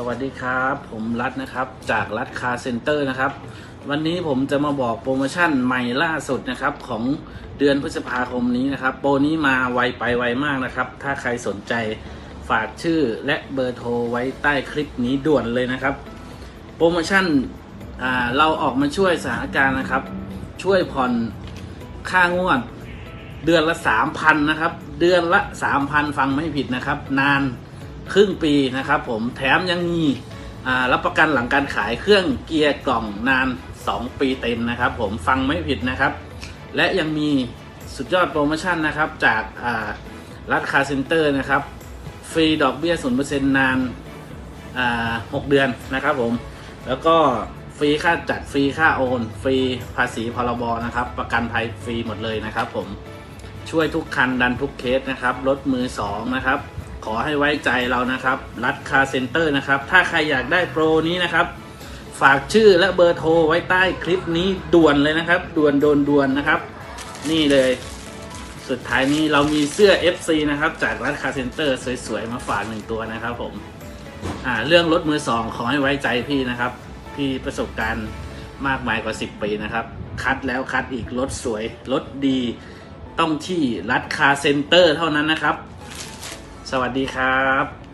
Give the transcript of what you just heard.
สวัสดีครับ ผมรัฐนะครับจากรัฐคาร์เซ็นเตอร์นะครับ วันนี้ผมจะมาบอกโปรโมชั่นใหม่ล่าสุดนะครับของเดือนพฤษภาคมนี้นะครับ โปรนี้มาไวไปไวมากนะครับ ถ้าใครสนใจฝากชื่อและเบอร์โทรไว้ใต้คลิปนี้ด่วนเลยนะครับ โปรโมชั่นเราออกมาช่วยสถานการณ์นะครับ ช่วยผ่อนค่างวด เดือนละสามพันนะครับ เดือนละสามพันฟังไม่ผิดนะครับ นาน ครึ่งปีนะครับผมแถมยังมีรับประกันหลังการขายเครื่องเกียร์กล่องนาน 2 ปีเต็มนะครับ ผมฟังไม่ผิดนะครับ และยังมีสุดยอดโปรโมชั่นนะครับจากรัฐคาเซ็นเตอร์นะครับ ฟรีดอกเบี้ยศูนเปอร์เซ็นต์นานหกเดือนนะครับผม แล้วก็ฟรีค่าจัดฟรีค่าโอน ฟรีภาษีพรบนะครับ ประกันภัยฟรีหมดเลยนะครับผมช่วยทุกคันดันทุกเคสนะครับรถมือสองนะครับ อให้ไว้ใจเรานะครับ รัดคาเซ็นเตอร์นะครับ ถ้าใครอยากได้โปรนี้นะครับ ฝากชื่อและเบอร์โทรไว้ใต้คลิปนี้ด่วนเลยนะครับ ด่วนโดนด่วนนะครับ นี่เลย สุดท้ายนี้เรามีเสื้อ FC นะครับ จากรัดคาเซ็นเตอร์สวยๆ มาฝากหนึ่งตัวนะครับผมอ่าเรื่องรถมือสองขอให้ไว้ใจพี่นะครับ พี่ประสบการณ์มากมายกว่า 10 ปีนะครับ คัดแล้วคัดอีกรถสวยรถดีต้องที่รัดคาเซ็นเตอร์เท่านั้นนะครับ สวัสดีครับ